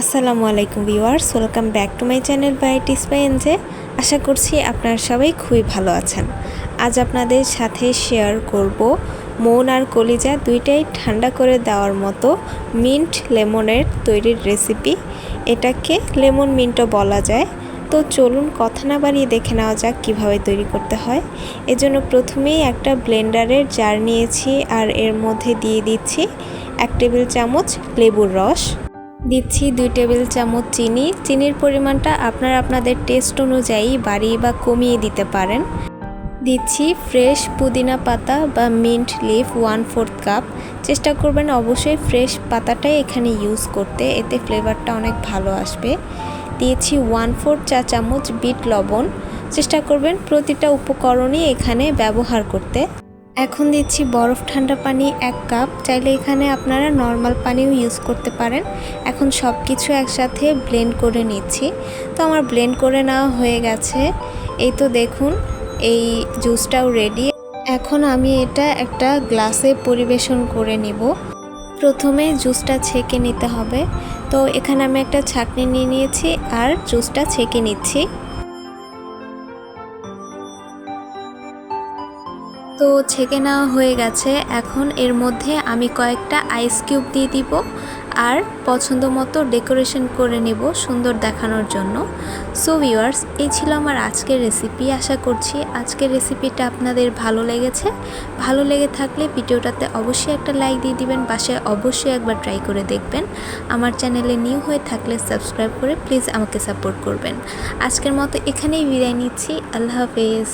আসসালামু আলাইকুম viewers, welcome back to my channel by টিসপাই এনজে আশা করছি আপনারা সবাই খুবই ভালো আছেন। আজ আপনাদের সাথে শেয়ার করব মন আর কলিজা দুইটাই ঠান্ডা করে দেওয়ার মতো মিন্ট লেমনের তৈরির রেসিপি এটাকে লেমন মিন্টও বলা যায়। তো চলুন কথা না বাড়িয়ে দেখে নেওয়া যাক কীভাবে তৈরি করতে হয়। এজন্য প্রথমেই একটা ব্লেন্ডারের জার নিয়েছি আর এর মধ্যে দিয়ে দিচ্ছি এক টেবিল চামচ লেবুর রস। দিচ্ছি দুই টেবিল চামচ চিনি। চিনির পরিমাণটা আপনারা আপনাদের টেস্ট অনুযায়ী বাড়িয়ে বা কমিয়ে দিতে পারেন। দিচ্ছি ফ্রেশ পুদিনা পাতা বা mint leaf one fourth cup চেষ্টা করবেন অবশ্যই ফ্রেশ পাতাটাই এখানে ইউজ করতে, এতে ফ্লেভারটা অনেক ভালো আসবে। দিয়েছি ওয়ান ফোর্থ চা চামচ বিট লবণ। চেষ্টা করবেন প্রতিটা উপকরণই এখানে ব্যবহার করতে। এখন দিচ্ছি বরফ ঠান্ডা পানি এক কাপ। চাইলে এখানে আপনারা নর্মাল পানিও ইউজ করতে পারেন। এখন সব কিছু একসাথে ব্লেন্ড করে নিচ্ছি। তো আমার ব্লেন্ড করে নেওয়া হয়ে গেছে। এই তো দেখুন, এই জুসটাও রেডি এখন আমি এটা একটা গ্লাসে পরিবেশন করে নিব। প্রথমে জুসটা ছেঁকে নিতে হবে। তো এখানে আমি একটা ছাকনি নিয়ে নিয়েছি আর জুসটা ছেঁকে নিচ্ছি। তো ছেঁকে নেওয়া হয়ে গেছে। এখন এর মধ্যে আমি কয়েকটা আইস কিউব দিয়ে দিব আর পছন্দ মতো ডেকোরেশন করে নেব সুন্দর দেখানোর জন্য। সো ভিউয়ার্স এই ছিল আমার আজকের রেসিপি আশা করছি আজকের রেসিপিটা আপনাদের ভালো লেগেছে। ভালো লেগে থাকলে ভিডিওটাতে অবশ্যই একটা লাইক দিয়ে দিবেন, বাসায় অবশ্যই একবার ট্রাই করে দেখবেন। আমার চ্যানেলে নিউ হয়ে থাকলে সাবস্ক্রাইব করে প্লিজ আমাকে সাপোর্ট করবেন। আজকের মতো এখানেই বিদায় নিচ্ছি। আল্লাহ হাফেজ।